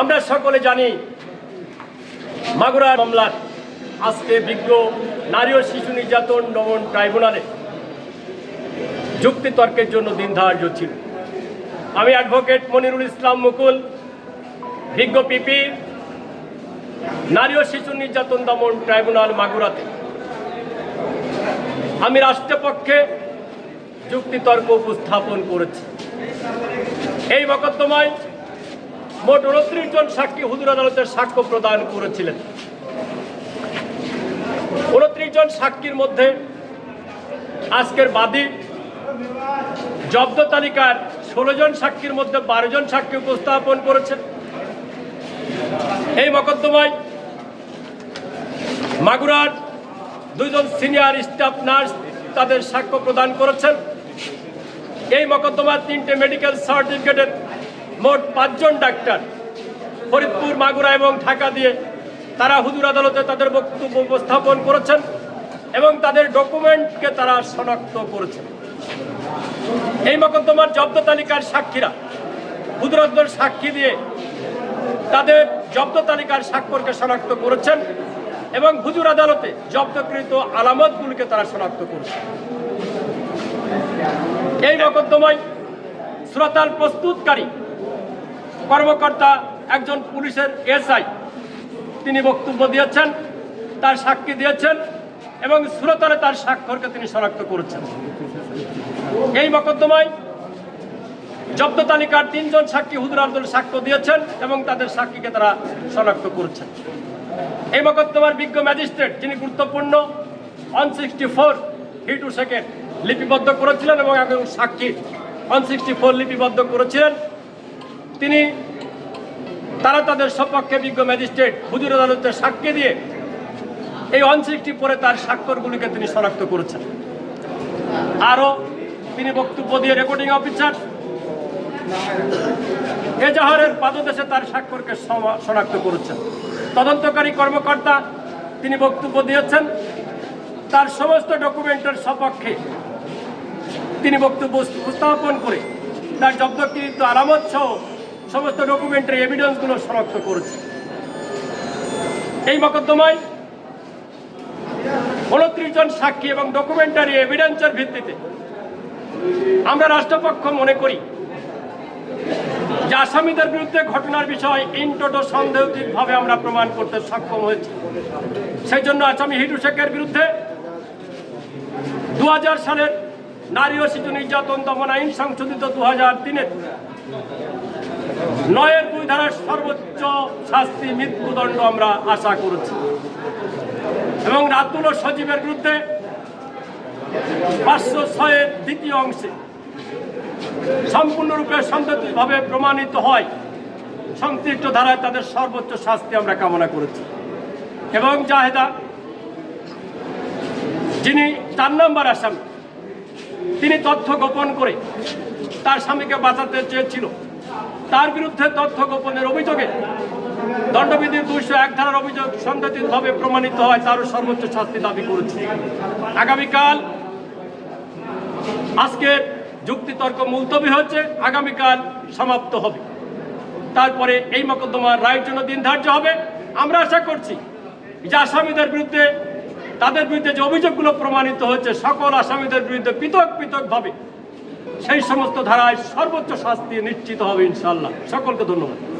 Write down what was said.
আমরা সকলে জানি মাগুরা মামলার আজকে বিজ্ঞ নারী ও শিশু নির্যাতন দমন ট্রাইব্যুনালে। যুক্তিতর্কের জন্য দিন ধার্য ছিল। আমি অ্যাডভোকেট মনিরুল ইসলাম মুকুল, বিজ্ঞ পিপি নারী ও শিশু নির্যাতন দমন ট্রাইব্যুনাল মাগুরাতে। আমি রাষ্ট্রপক্ষে যুক্তিতর্ক উপস্থাপন করেছি। এই মকদ্দমায় মোট উনত্রিশ জন সাক্ষী হুজুর আদালতের সাক্ষ্য প্রদান করেছিলেন। উনত্রিশ জন সাক্ষীর মধ্যে আজকের বাদী জব্দ তালিকার ষোলো জন সাক্ষীর মধ্যে বারো জন সাক্ষী উপস্থাপন করেছেন। এই মকদ্দমায় মাগুরার দুজন সিনিয়র স্টাফ নার্স তাদের সাক্ষ্য প্রদান করেছেন। এই মকদ্দমার তিনটে মেডিকেল সার্টিফিকেটের মোট পাঁচজন ডাক্তার। ফরিদপুর, মাগুরা এবং ঢাকা দিয়ে তারা হুজুর আদালতে তাদের বক্তব্য উপস্থাপন করেছেন এবং তাদের ডকুমেন্টকে তারা শনাক্ত করেছেন। এই মকদ্দমার জব্দ তালিকার সাক্ষীরা হুজুর আদালত সাক্ষী দিয়ে তাদের জব্দ তালিকার স্বাক্ষরকে শনাক্ত করেছেন এবং হুজুর আদালতে জব্দকৃত আলামতগুলিকে তারা শনাক্ত করেছে এই মকদ্দমায় শ্রোতাল প্রস্তুতকারী কর্মকর্তা একজন পুলিশের এসআই। তিনি বক্তব্য দিয়েছেন, তার সাক্ষী দিয়েছেন এবং শ্রোতালে তার স্বাক্ষরকে তিনি শনাক্ত করেছেন। এই মকদ্দমায় জব্দ তালিকার তিনজন সাক্ষী হুজুর আব্দুল সাক্ষ্য দিয়েছেন এবং তাদের সাক্ষীকে তারা শনাক্ত করেছেন। এই মকদ্দমার বিজ্ঞ ম্যাজিস্ট্রেট, যিনি গুরুত্বপূর্ণ ওয়ান সিক্সটি ফোর হি টু সেকেন্ড লিপিবদ্ধ করেছিলেন এবং একজন সাক্ষী ওয়ান সিক্সটি ফোর লিপিবদ্ধ করেছিলেন। তিনি তারা তাদের সপক্ষে বিজ্ঞ ম্যাজিস্ট্রেট হুজুর আদালতের সাক্ষী দিয়ে এই ওয়ান সিক্সটি ফোরে তার স্বাক্ষরগুলিকে তিনি শনাক্ত করেছেন। আরও তিনি বক্তব্য দিয়ে রেকর্ডিং অফিসার এজাহারের পাদদেশে তার স্বাক্ষরকে শনাক্ত করেছেন। তদন্তকারী কর্মকর্তা তিনি বক্তব্য দিয়েছেন, তার সমস্ত ডকুমেন্টের সপক্ষে তিনি বক্তব্য উপস্থাপন করে তার জব্দকৃত আলামত সহ সমস্ত ডকুমেন্টের এভিডেন্সগুলো শনাক্ত করেছে। এই মকদ্দমায় উনত্রিশ জন সাক্ষী এবং ডকুমেন্টারি এভিডেন্সের ভিত্তিতে আমরা রাষ্ট্রপক্ষ মনে করি যে আসামিদের বিরুদ্ধে ঘটনার বিষয় ইনটোটো সন্দেহজনকভাবে আমরা প্রমাণ করতে সক্ষম হয়েছি। সেই জন্য আসামি হিটু শেখের বিরুদ্ধে দু হাজার সালের নারী ও শিশু নির্যাতন দমন আইন সংশোধিত দু হাজার তিনের নয়ের দুই ধারার সর্বোচ্চ শাস্তি মৃত্যুদণ্ড আমরা আশা করেছি। এবং রাতুল সজীবের বিরুদ্ধে পাঁচশো ছয়ের দ্বিতীয় অংশে সম্পূর্ণরূপে সন্দেহভাবে প্রমাণিত হয়, সংশ্লিষ্ট ধারায় তাদের সর্বোচ্চ শাস্তি আমরা কামনা করেছি। এবং জাহেদা, যিনি চার নম্বর আসামি, তিনি তথ্য গোপন করে তার স্বামীকে বাঁচাতে চেয়েছিল। তার বিরুদ্ধে তথ্য গোপনের অভিযোগে দণ্ডবিধির দুইশো এক ধারার অভিযোগ সন্দেহিতভাবে প্রমাণিত হয় তারও সর্বোচ্চ শাস্তি দাবি করেছে। আগামীকাল আজকের যুক্তিতর্ক মুলতবি হচ্ছে আগামীকাল সমাপ্ত হবে। তারপরে এই মকদ্দমার রায়ের জন্য দিন ধার্য হবে। আমরা আশা করছি যে আসামিদের বিরুদ্ধে, তাদের বিরুদ্ধে যে অভিযোগগুলো প্রমাণিত হয়েছে, সকল আসামিদের বিরুদ্ধে পৃথক পৃথকভাবে সেই সমস্ত ধারায় সর্বোচ্চ শাস্তি নিশ্চিত হবে ইনশাল্লাহ সকলকে ধন্যবাদ।